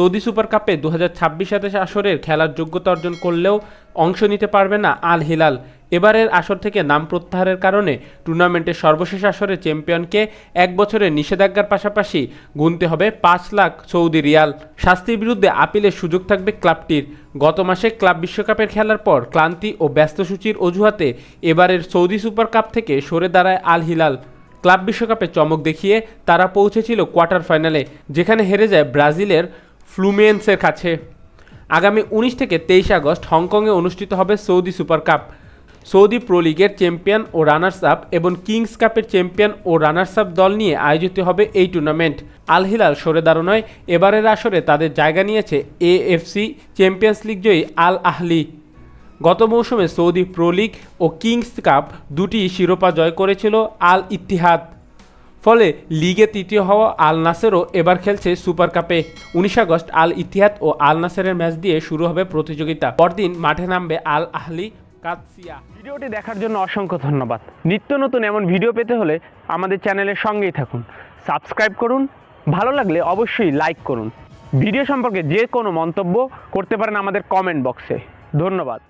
Saudi super কাপে দু হাজার ছাব্বিশ সাতাশ আসরের খেলার যোগ্যতা অর্জন করলেও অংশ নিতে পারবে না আল হিলাল। এবারের আসর থেকে নাম প্রত্যাহারের কারণে টুর্নামেন্টের সর্বশেষ আসরে চ্যাম্পিয়নকে এক বছরের নিষেধাজ্ঞার পাশাপাশি গুনতে হবে পাঁচ লাখ সৌদি রিয়াল। শাস্তির বিরুদ্ধে আপিলের সুযোগ থাকবে ক্লাবটির। গত মাসে ক্লাব বিশ্বকাপের খেলার পর ক্লান্তি ও ব্যস্তসূচির অজুহাতে এবারের সৌদি সুপার কাপ থেকে সরে দাঁড়ায় আল হিলাল। ক্লাব বিশ্বকাপে চমক দেখিয়ে তারা পৌঁছেছিল কোয়ার্টার ফাইনালে, যেখানে হেরে যায় ব্রাজিলের ফ্লুমিয়েন্সের কাছে। আগামী উনিশ থেকে তেইশ আগস্ট হংকংয়ে অনুষ্ঠিত হবে Saudi super cup. Saudi pro লিগের চ্যাম্পিয়ন ও রানার্স আপ এবং কিংস কাপের চ্যাম্পিয়ন ও রানার্স আপ দল নিয়ে আয়োজিত হবে এই টুর্নামেন্ট। আল হিলাল সরে দাঁড়ানোয় এবারের আসরে তাদের জায়গা নিয়েছে এএফসি চ্যাম্পিয়ন্স লিগ জয়ী আল আহলি। গত মৌসুমে সৌদি প্রো লিগ ও কিংস কাপ দুটি শিরোপা জয় করেছিল আল ইত্তিহাদ ফলে লিগে তৃতীয় হওয়া আল নাসেরও এবার খেলছে সুপার কাপে। উনিশ আগস্ট আল ইতিহাদ ও আল নাসেরের ম্যাচ দিয়ে শুরু হবে প্রতিযোগিতা। পরদিন মাঠে নামবে আল আহলি কাদসিয়া ভিডিওটি দেখার জন্য অসংখ্য ধন্যবাদ। নিত্য নতুন এমন ভিডিও পেতে হলে আমাদের চ্যানেলের সঙ্গেই থাকুন। সাবস্ক্রাইব করুন, ভালো লাগলে অবশ্যই লাইক করুন। ভিডিও সম্পর্কে যে কোনো মন্তব্য করতে পারেন আমাদের কমেন্ট বক্সে। ধন্যবাদ।